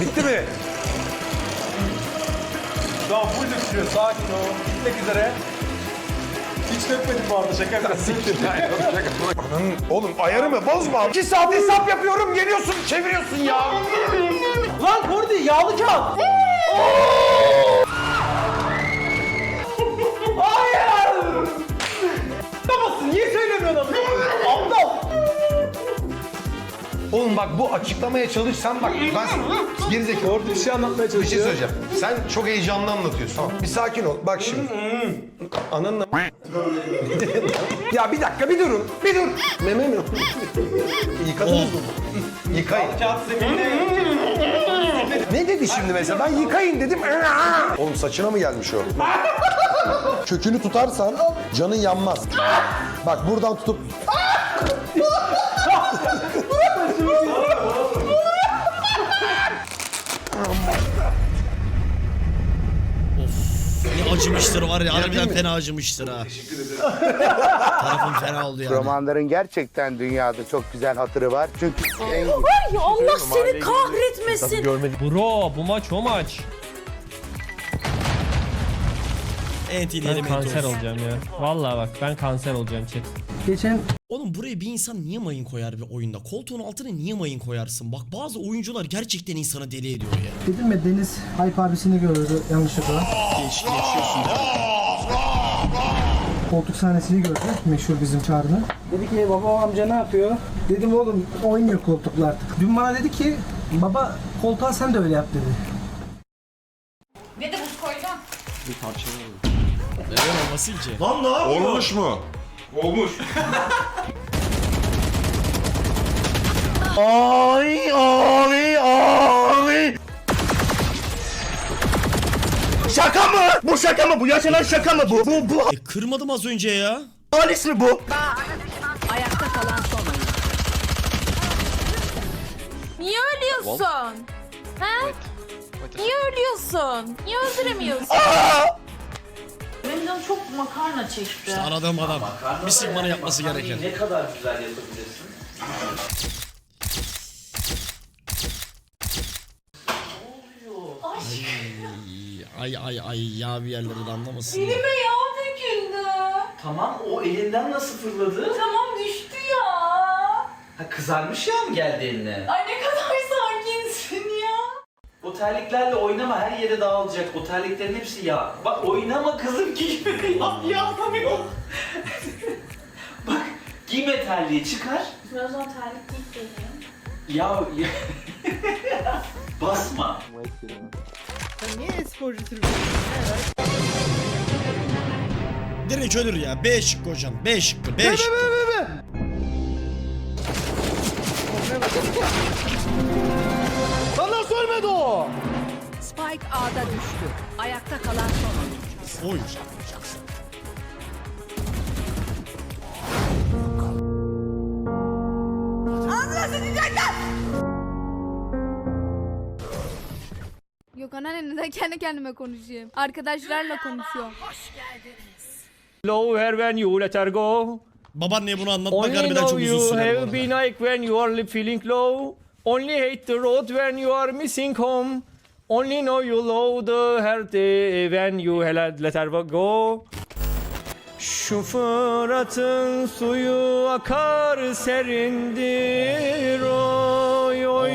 Bitti mi? Şu an full dökülüyor. Sakin ol. Bitmek üzere. Hiç dökmedim bu arada şaka yapıyorum. Ananın- Oğlum ayarımı bozma. İki saat hesap yapıyorum geliyorsun çeviriyorsun ya. Lan Kordi yağlı kağıt. Hayır. Oğlum bak bu açıklamaya çalışsan bak ben gerizekalı. Kordi bir şey anlatmaya Bir şey çalışıyor. söyleyeceğim. Sen çok heyecanlı anlatıyorsun. Tamam. Bir sakin ol. Bak şimdi. Ananla... ya bir dakika bir durun. Bir dur. Meme mi? Yıkadınız mı? Yıkayın. Ne dedi şimdi mesela? Ben yıkayın dedim. Oğlum saçına mı gelmiş o? Kökünü tutarsan canın yanmaz. Bak buradan tutup acımıştır var ya harbiden fena acımıştır ha. Tarafım fena oldu yani. Romanların gerçekten dünyada çok güzel hatırı var. Çünkü en Ay Allah seni kahretmesin. Bro bu maç o maç. Enti Ben kanser olacağım ya. Vallahi bak ben kanser olacağım chat. Geçen Oğlum buraya bir insan niye mayın koyar bir oyunda? Koltuğun altına niye mayın koyarsın? Bak bazı oyuncular gerçekten insanı deli ediyor ya. dedim ya Deniz Hype abisini gördü yanlışlıkla. Koltuk sahnesini gördü meşhur bizim Çağrı'nın. Dedi ki baba amca ne yapıyor? Dedim oğlum oynuyor koltukla artık. Dün bana dedi ki baba koltuğa sen de öyle yap dedi. Bir de buz koyacağım. Neden olmasın ki? Olmuş mu? Şaka mı? Bu şaka mı? Bu yaşanan şaka mı bu? Bu, bu E kırmadım az önce ya. halis mi bu? Ayakta kalan son oyun. Niye ölüyorsun? He? Niye ölüyorsun? Niye öldüremiyorsun? Canım çok makarna çekti. Aradığım adam. Bir sigmanı yapması gereken. Ne kadar güzel yapabilirsin? Ay ay ay ya bir yerleri de anlamasın. Elime yağ döküldü. Tamam o elinden nasıl fırladı? Tamam düştü ya. Ha kızarmış ya mı geldi eline? Ay ne kadar terliklerle oynama her yere dağılacak. O terliklerin hepsi yağ. Bak oynama kızım giyme. ya yağlamıyor. Bak giyme terliği çıkar. Birazdan terlik giyip geleyim. Ya, ya. basma. Direkt ölür ya. B şıkkı hocam. B şıkkı. B şıkkı. Lan Spike A'da düştü. Ayakta kalan son oyun. Oy. Yok anneanne neden kendi kendime konuşayım? Arkadaşlarla konuşuyorum. Low hair when you let her go. Babaanneye bunu anlatmak Only harbiden çok know uzun you sürer bu have arada. been like when you are feeling low. Only hate the road when you are missing home. Only know you love the heart when you let her go. Şu Fırat'ın suyu akar serindir oy oy.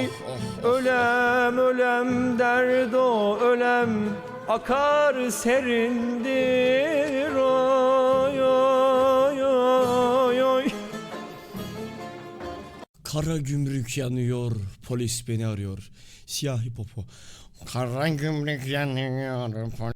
Ölem ölem derdo ölem akar serindir oy oy oy oy. Kara gümrük yanıyor. Polis beni arıyor. Siyahi popo. Kara gümrük yanıyor. Polis